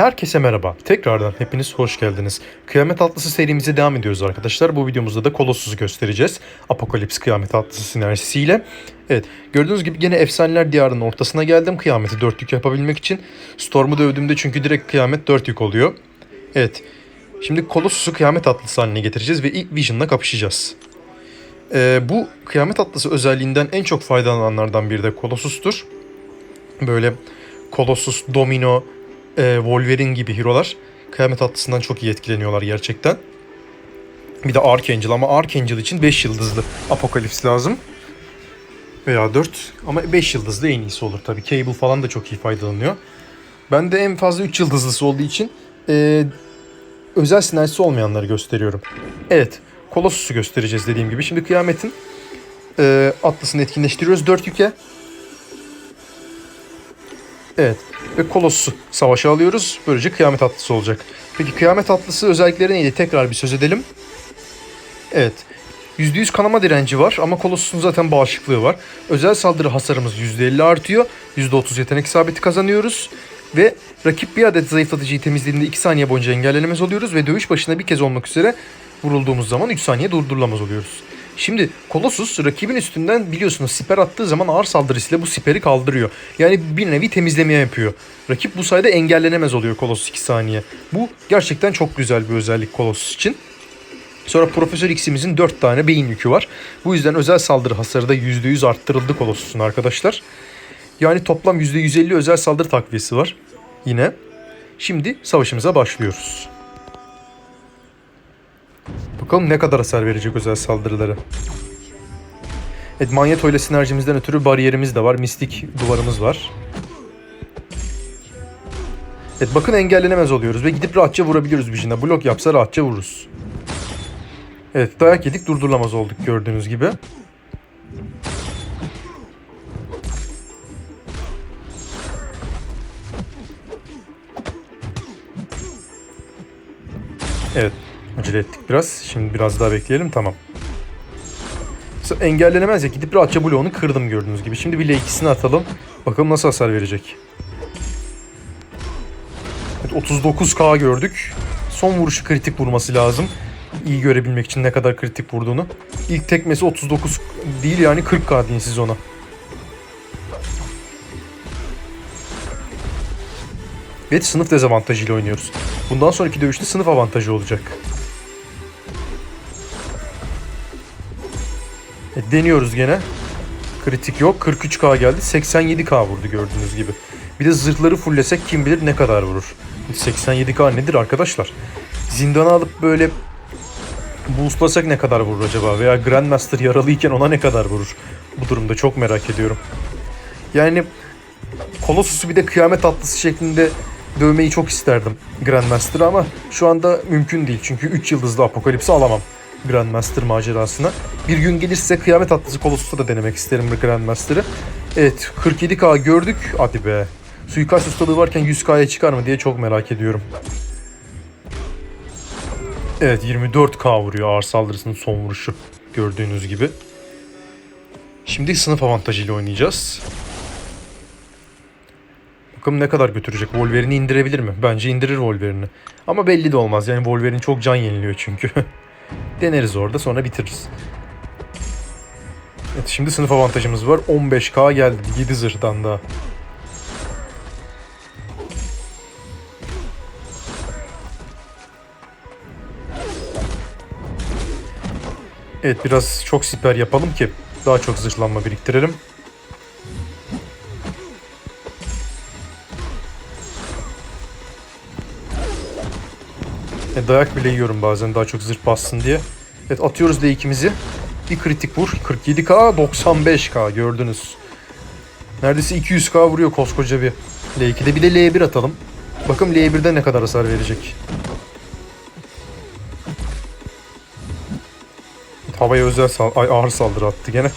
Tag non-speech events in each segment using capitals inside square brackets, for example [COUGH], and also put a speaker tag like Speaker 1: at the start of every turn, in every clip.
Speaker 1: Herkese merhaba. Tekrardan hepiniz hoş geldiniz. Kıyamet Atlısı serimize devam ediyoruz arkadaşlar. Bu videomuzda da Kolossus'u göstereceğiz. Apokalips Kıyamet Atlısı sinerjisiyle. Evet, gördüğünüz gibi gene efsaneler diyarının ortasına geldim. Kıyameti dört yük yapabilmek için. Storm'u dövdüğümde çünkü direkt kıyamet dört yük oluyor. Evet, şimdi Kolossus'u Kıyamet Atlısı haline getireceğiz ve ilk Vision'la kapışacağız. Ee, bu Kıyamet Atlısı özelliğinden en çok faydalananlardan biri de Kolossus'tur. Böyle Colossus, Domino, e, Wolverine gibi hero'lar Kıyamet Atlısı'ndan çok iyi etkileniyorlar gerçekten. Bir de Archangel ama Archangel için 5 yıldızlı Apokalips lazım. Veya 4 ama 5 yıldızlı en iyisi olur tabii. Cable falan da çok iyi faydalanıyor. Ben de en fazla 3 yıldızlısı olduğu için e, özel sinerjisi olmayanları gösteriyorum. Evet, Colossus'u göstereceğiz dediğim gibi. Şimdi Kıyamet'in e, atlısını etkinleştiriyoruz 4 yüke. Evet. Ve Kolossus'u savaşa alıyoruz. Böylece kıyamet atlısı olacak. Peki kıyamet atlısı özellikleri neydi? Tekrar bir söz edelim. Evet. %100 kanama direnci var ama Kolossus'un zaten bağışıklığı var. Özel saldırı hasarımız %50 artıyor. %30 yetenek isabeti kazanıyoruz. Ve rakip bir adet zayıflatıcıyı temizlediğinde 2 saniye boyunca engellenemez oluyoruz. Ve dövüş başına bir kez olmak üzere vurulduğumuz zaman 3 saniye durdurulamaz oluyoruz. Şimdi Colossus rakibin üstünden biliyorsunuz siper attığı zaman ağır saldırısıyla bu siperi kaldırıyor. Yani bir nevi temizleme yapıyor. Rakip bu sayede engellenemez oluyor Colossus 2 saniye. Bu gerçekten çok güzel bir özellik Colossus için. Sonra Profesör X'imizin 4 tane beyin yükü var. Bu yüzden özel saldırı hasarı da %100 arttırıldı Colossus'un arkadaşlar. Yani toplam %150 özel saldırı takviyesi var. Yine. Şimdi savaşımıza başlıyoruz. Bakalım ne kadar hasar verecek özel saldırıları. Evet Magneto ile sinerjimizden ötürü bariyerimiz de var. Mistik duvarımız var. Evet bakın engellenemez oluyoruz ve gidip rahatça vurabiliyoruz Vision'a. Blok yapsa rahatça vururuz. Evet dayak yedik durdurulamaz olduk gördüğünüz gibi. Evet acele ettik biraz. Şimdi biraz daha bekleyelim tamam. Engellenemez ya gidip rahatça bloğunu kırdım gördüğünüz gibi. Şimdi bir ikisini atalım. Bakalım nasıl hasar verecek. Evet, 39k gördük. Son vuruşu kritik vurması lazım. İyi görebilmek için ne kadar kritik vurduğunu. İlk tekmesi 39 değil yani 40k deyin siz ona. Evet sınıf dezavantajıyla oynuyoruz. Bundan sonraki dövüşte sınıf avantajı olacak. E, deniyoruz gene. Kritik yok. 43k geldi. 87k vurdu gördüğünüz gibi. Bir de zırhları fullesek kim bilir ne kadar vurur. 87k nedir arkadaşlar? Zindana alıp böyle boostlasak ne kadar vurur acaba? Veya Grandmaster yaralıyken ona ne kadar vurur? Bu durumda çok merak ediyorum. Yani Colossus'u bir de kıyamet atlısı şeklinde dövmeyi çok isterdim Grandmaster'a ama şu anda mümkün değil. Çünkü 3 yıldızlı Apokalips'i alamam Grandmaster macerasına. Bir gün gelirse kıyamet atlısı Colossus'ta da denemek isterim Grandmaster'ı. Evet 47k gördük. Hadi be. Suikast ustalığı varken 100k'ya çıkar mı diye çok merak ediyorum. Evet 24k vuruyor ağır saldırısının son vuruşu. Gördüğünüz gibi. Şimdi sınıf avantajıyla oynayacağız. Bakalım ne kadar götürecek. Wolverine'i indirebilir mi? Bence indirir Wolverine'i. Ama belli de olmaz. Yani Wolverine çok can yeniliyor çünkü. [LAUGHS] Deneriz orada sonra bitiririz. Evet şimdi sınıf avantajımız var. 15k geldi. 7 zırhdan daha. Evet biraz çok siper yapalım ki daha çok zırhlanma biriktirelim. E, dayak bile yiyorum bazen daha çok zırh bassın diye. Evet atıyoruz D2'mizi. Bir kritik vur. 47k 95k gördünüz. Neredeyse 200k vuruyor koskoca bir L2'de. Bir de L1 atalım. Bakın L1'de ne kadar hasar verecek. Havaya özel sal Ay, ağır saldırı attı gene.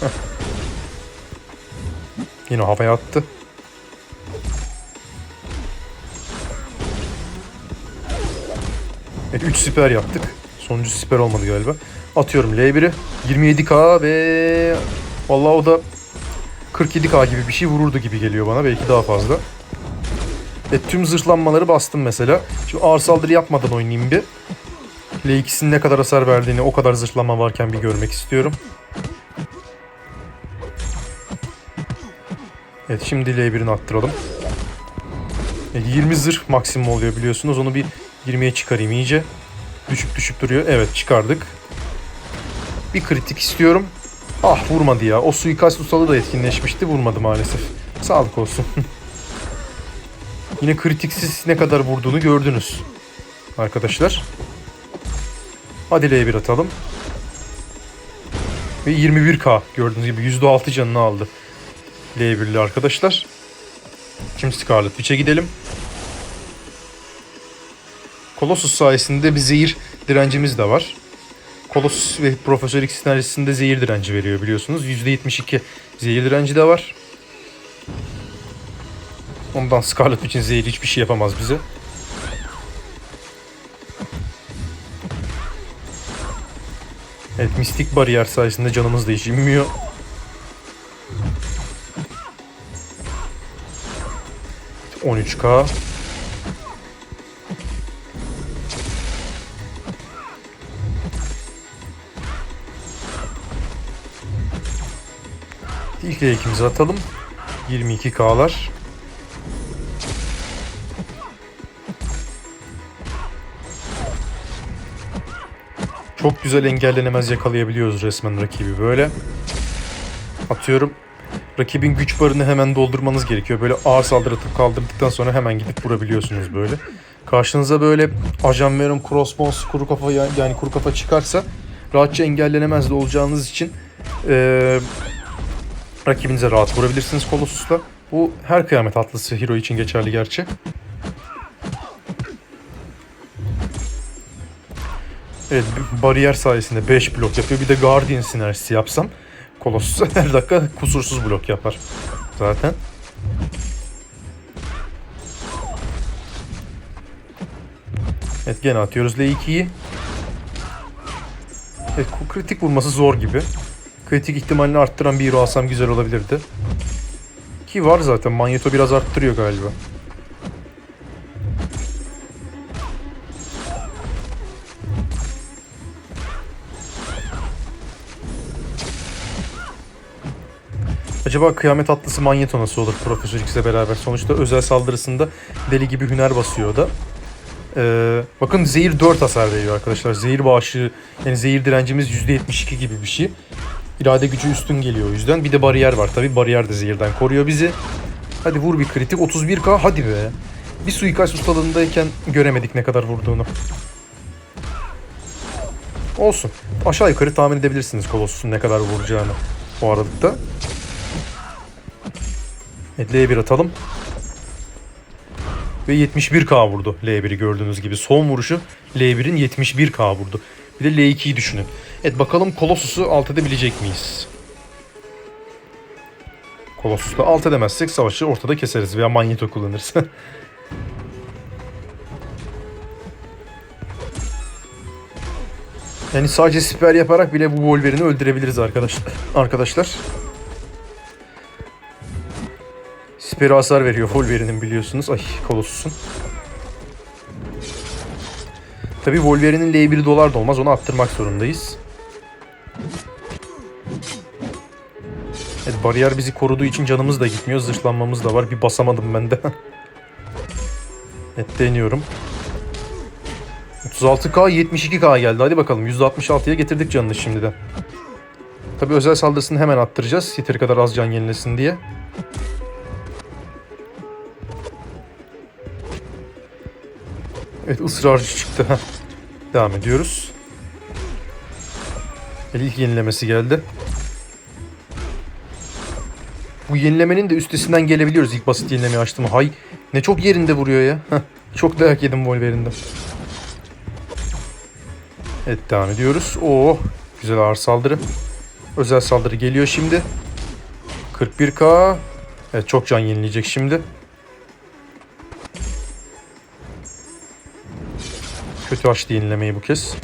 Speaker 1: [LAUGHS] Yine havaya attı. 3 siper yaptık. Sonuncu siper olmadı galiba. Atıyorum L1'i. 27k ve vallahi o da 47k gibi bir şey vururdu gibi geliyor bana. Belki daha fazla. Ve tüm zırhlanmaları bastım mesela. Şimdi ağır saldırı yapmadan oynayayım bir. L2'sinin ne kadar hasar verdiğini o kadar zırhlama varken bir görmek istiyorum. Evet şimdi L1'ini attıralım. Evet, 20 zırh maksimum oluyor biliyorsunuz. Onu bir 20'ye çıkarayım iyice. Düşüp düşüp duruyor. Evet çıkardık. Bir kritik istiyorum. Ah vurmadı ya. O suikast ustalığı da etkinleşmişti. Vurmadı maalesef. Sağlık olsun. [LAUGHS] Yine kritiksiz ne kadar vurduğunu gördünüz. Arkadaşlar. Hadi L1 atalım. Ve 21k gördüğünüz gibi %6 canını aldı. L1'li arkadaşlar. Şimdi Scarlet Witch'e gidelim. Colossus sayesinde bir zehir direncimiz de var. Colossus ve Profesör X sinerjisinde zehir direnci veriyor biliyorsunuz. %72 zehir direnci de var. Ondan Scarlet için zehir hiçbir şey yapamaz bize. Evet mistik bariyer sayesinde canımız da hiç inmiyor. ...13k. İlk ekimizi atalım. 22k'lar. Çok güzel engellenemez yakalayabiliyoruz resmen rakibi böyle. Atıyorum. Rakibin güç barını hemen doldurmanız gerekiyor. Böyle ağır saldırı atıp kaldırdıktan sonra hemen gidip vurabiliyorsunuz böyle. Karşınıza böyle ajan verum crossbones kuru kafa ya- yani kuru kafa çıkarsa rahatça engellenemez de olacağınız için eee rakibinize rahat vurabilirsiniz Colossus'la. Bu her kıyamet atlısı hero için geçerli gerçi. Evet bariyer sayesinde 5 blok yapıyor. Bir de Guardian sinerjisi yapsam Colossus [LAUGHS] her dakika kusursuz blok yapar zaten. Evet gene atıyoruz L2'yi. Evet kritik vurması zor gibi. Kritik ihtimalini arttıran bir hero alsam güzel olabilirdi. Ki var zaten Magneto biraz arttırıyor galiba. Acaba kıyamet atlısı Magneto nasıl olur Profesör X'le beraber? Sonuçta özel saldırısında deli gibi hüner basıyor da. Ee, bakın zehir 4 hasar veriyor arkadaşlar. Zehir bağışı yani zehir direncimiz %72 gibi bir şey. İrade gücü üstün geliyor o yüzden. Bir de bariyer var tabi. Bariyer de zehirden koruyor bizi. Hadi vur bir kritik. 31k hadi be. Bir suikast ustalığındayken göremedik ne kadar vurduğunu. Olsun. Aşağı yukarı tahmin edebilirsiniz Colossus'un ne kadar vuracağını o aralıkta. Evet, L1 atalım. Ve 71k vurdu L1'i gördüğünüz gibi. Son vuruşu L1'in 71k vurdu. Bir de L2'yi düşünün. Evet bakalım Colossus'u alt edebilecek miyiz? Colossus'la alt edemezsek savaşı ortada keseriz veya Magneto kullanırız. [LAUGHS] yani sadece siper yaparak bile bu Wolverine'i öldürebiliriz arkadaşlar. Arkadaşlar. Siperi hasar veriyor Wolverine'in biliyorsunuz. Ay Colossus'un. Tabi Wolverine'in L1 dolar da olmaz. Onu attırmak zorundayız. Evet bariyer bizi koruduğu için canımız da gitmiyor. Zırhlanmamız da var. Bir basamadım ben de. [LAUGHS] evet deniyorum. 36k 72k geldi. Hadi bakalım %66'ya getirdik canını şimdiden. Tabi özel saldırısını hemen attıracağız. Yeteri kadar az can yenilesin diye. Evet ısrarcı çıktı. Devam ediyoruz. İlk yenilemesi geldi. Bu yenilemenin de üstesinden gelebiliyoruz ilk basit yenilemeyi açtım. Hay ne çok yerinde vuruyor ya. çok dayak yedim Wolverine'den. Evet devam ediyoruz. Oo güzel ağır saldırı. Özel saldırı geliyor şimdi. 41k. Evet çok can yenileyecek şimdi. Kötü açtı yenilemeyi bu kez.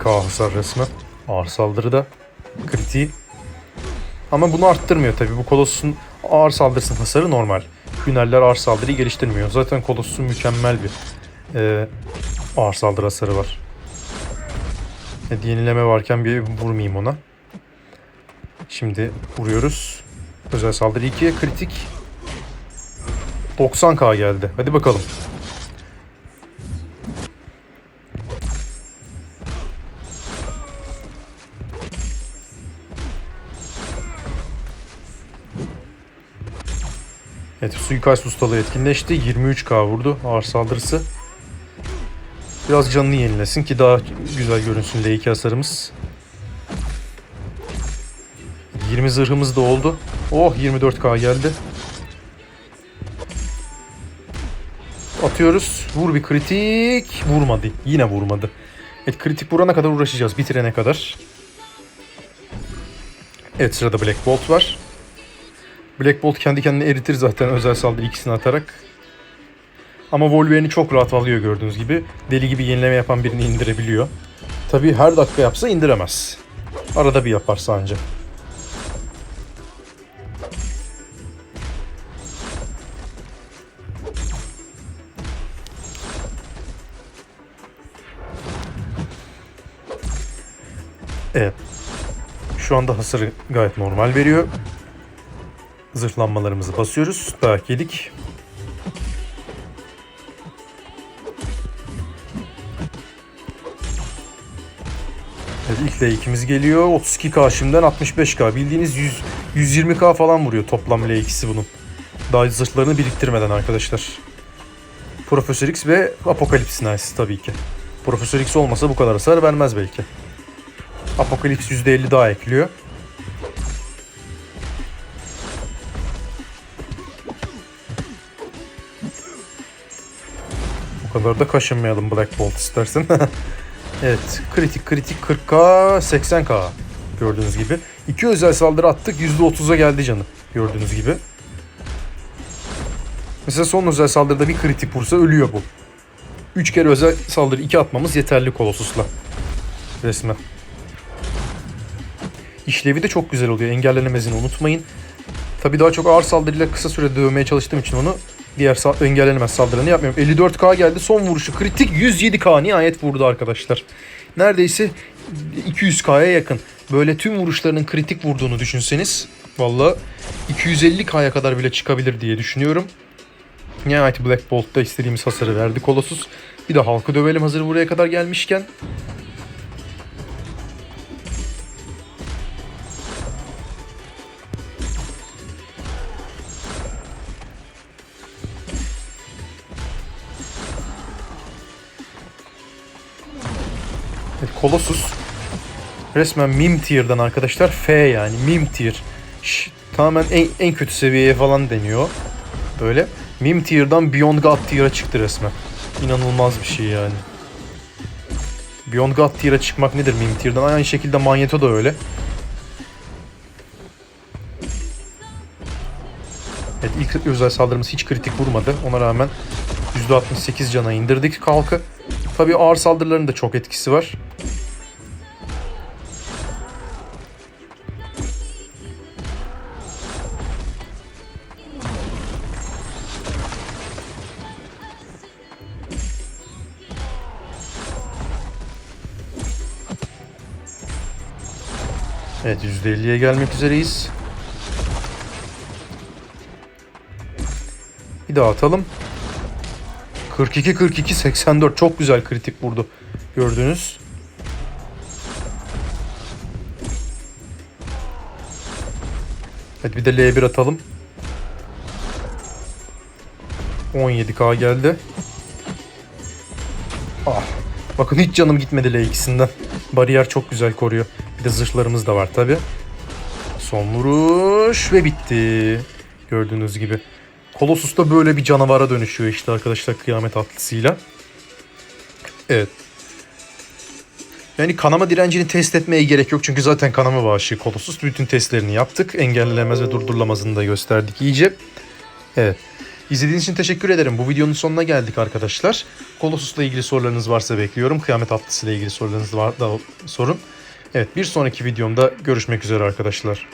Speaker 1: 80k hasar resmen. Ağır saldırıda. Kritiği. Ama bunu arttırmıyor tabi. Bu Kolossus'un ağır saldırısının hasarı normal. Hünerler ağır saldırıyı geliştirmiyor. Zaten Kolossus'un mükemmel bir e, ağır saldırı hasarı var. E, yenileme varken bir vurmayayım ona. Şimdi vuruyoruz. Özel saldırı 2'ye kritik. 90k geldi. Hadi bakalım. Evet suikast ustalığı etkinleşti. 23k vurdu ağır saldırısı. Biraz canını yenilesin ki daha güzel görünsün L2 hasarımız. 20 zırhımız da oldu. Oh 24k geldi. Atıyoruz. Vur bir kritik. Vurmadı. Yine vurmadı. Evet kritik vurana kadar uğraşacağız. Bitirene kadar. Evet sırada Black Bolt var. Black Bolt kendi kendine eritir zaten özel saldırı ikisini atarak. Ama Wolverine'i çok rahat alıyor gördüğünüz gibi. Deli gibi yenileme yapan birini indirebiliyor. Tabii her dakika yapsa indiremez. Arada bir yaparsa anca. Evet. Şu anda hasarı gayet normal veriyor. Zırhlanmalarımızı basıyoruz. Dayak yedik. Evet, ilk L2'miz geliyor. 32k şimdiden 65k. Bildiğiniz 100, 120k falan vuruyor toplam L2'si bunun. Daha zırhlarını biriktirmeden arkadaşlar. Profesör X ve Apokalips Nice tabii ki. Profesör X olmasa bu kadar hasar vermez belki. Apokalips %50 daha ekliyor. O kadar da kaşınmayalım Black Bolt istersen. [LAUGHS] evet kritik kritik 40k 80k gördüğünüz gibi. İki özel saldırı attık %30'a geldi canı gördüğünüz gibi. Mesela son özel saldırıda bir kritik vursa ölüyor bu. 3 kere özel saldırı 2 atmamız yeterli Kolossus'la. Resmen. İşlevi de çok güzel oluyor. Engellenemezini unutmayın. Tabi daha çok ağır saldırıyla kısa sürede dövmeye çalıştığım için onu diğer sa- engellenemez saldırını yapmıyorum. 54k geldi. Son vuruşu kritik 107k nihayet vurdu arkadaşlar. Neredeyse 200k'ya yakın. Böyle tüm vuruşlarının kritik vurduğunu düşünseniz valla 250k'ya kadar bile çıkabilir diye düşünüyorum. Nihayet Black Bolt'ta istediğimiz hasarı verdi Colossus. Bir de halkı dövelim hazır buraya kadar gelmişken. Colossus resmen mim tier'dan arkadaşlar F yani mim tier. Şş, tamamen en, en kötü seviyeye falan deniyor. Böyle. Mim tier'dan Beyond God tier'a çıktı resmen. İnanılmaz bir şey yani. Beyond God tier'a çıkmak nedir Mim tier'dan? Aynı şekilde Magneto da öyle. Evet ilk özel saldırımız hiç kritik vurmadı. Ona rağmen %68 cana indirdik kalkı. Tabii ağır saldırıların da çok etkisi var. %50'ye gelmek üzereyiz. Bir daha atalım. 42 42 84 çok güzel kritik vurdu. Gördünüz. Evet bir de L1 atalım. 17k geldi. Ah. Bakın hiç canım gitmedi L2'sinden. Bariyer çok güzel koruyor. Bir de zırhlarımız da var tabi. Son vuruş ve bitti. Gördüğünüz gibi. Colossus da böyle bir canavara dönüşüyor işte arkadaşlar kıyamet atlısıyla. Evet. Yani kanama direncini test etmeye gerek yok. Çünkü zaten kanama bağışı Colossus. Bütün testlerini yaptık. Engellenemez ve durdurulamazını da gösterdik iyice. Evet. İzlediğiniz için teşekkür ederim. Bu videonun sonuna geldik arkadaşlar. Colossus'la ilgili sorularınız varsa bekliyorum. Kıyamet Atlısı ile ilgili sorularınız var da sorun. Evet bir sonraki videomda görüşmek üzere arkadaşlar.